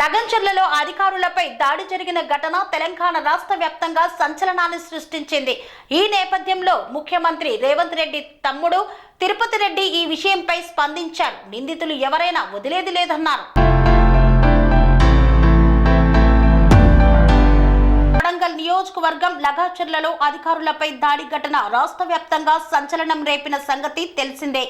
లగంచర్లలో అధికారులపై దాడి జరిగిన ఘటన తెలంగాణ రాష్ట్ర వ్యాప్తంగా సంచలనాన్ని సృష్టించింది. ఈ నేపథ్యంలో ముఖ్యమంత్రి రేవంత్ రెడ్డి తమ్ముడు తిరుపతి రెడ్డి ఈ విషయంపై స్పందించారు. నిందితులు ఎవరైనా వదిలేది లేదన్నారు. నియోజకవర్గం లగాచర్లలో అధికారులపై దాడి ఘటన రాష్ట్ర వ్యాప్తంగా సంచలనం రేపిన సంగతి తెలిసిందే.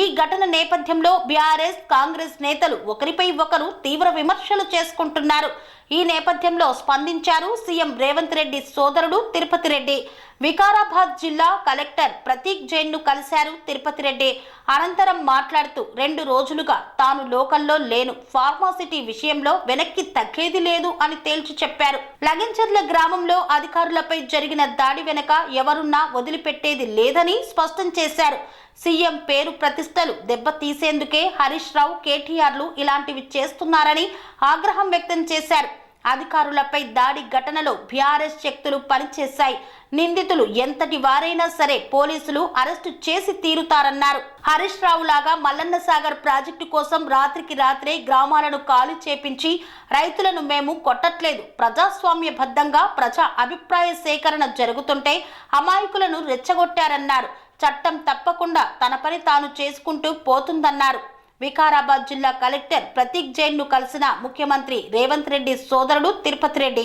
ఈ ఘటన నేపథ్యంలో బీఆర్ఎస్ కాంగ్రెస్ నేతలు ఒకరిపై ఒకరు తీవ్ర విమర్శలు చేసుకుంటున్నారు. ఈ నేపథ్యంలో స్పందించారు సీఎం రేవంత్ రెడ్డి సోదరుడు తిరుపతి రెడ్డి వికారాబాద్ జిల్లా కలెక్టర్ ప్రతీక్ జైన్ను కలిశారు తిరుపతి రెడ్డి. అనంతరం మాట్లాడుతూ రెండు రోజులుగా తాను లోకల్లో లేను. ఫార్మాసిటీ విషయంలో వెనక్కి తగ్గేది లేదు అని తేల్చి చెప్పారు. లగించర్ల గ్రామంలో అధికారులపై జరిగిన దాడి వెనక ఎవరున్నా వదిలిపెట్టేది లేదని స్పష్టం చేశారు. సీఎం పేరు ప్రతిష్టలు దెబ్బతీసేందుకే హరీష్ రావు కేటీఆర్లు ఇలాంటివి చేస్తున్నారని ఆగ్రహం వ్యక్తం చేశారు. అధికారులపై దాడి ఘటనలో బీఆర్ఎస్ శక్తులు పనిచేశాయి. నిందితులు ఎంతటి వారైనా సరే పోలీసులు అరెస్టు చేసి తీరుతారన్నారు. హరీష్ రావు లాగా మల్లన్న సాగర్ ప్రాజెక్టు కోసం రాత్రికి రాత్రే గ్రామాలను ఖాళీ చేపించి రైతులను మేము కొట్టట్లేదు. ప్రజాస్వామ్యబద్ధంగా ప్రజా అభిప్రాయ సేకరణ జరుగుతుంటే అమాయకులను రెచ్చగొట్టారన్నారు. చట్టం తప్పకుండా తన పని తాను చేసుకుంటూ పోతుందన్నారు. వికారాబాద్ జిల్లా కలెక్టర్ ప్రతీక్ జైన్ను కలిసిన ముఖ్యమంత్రి రేవంత్ రెడ్డి సోదరుడు తిరుపతి రెడ్డి.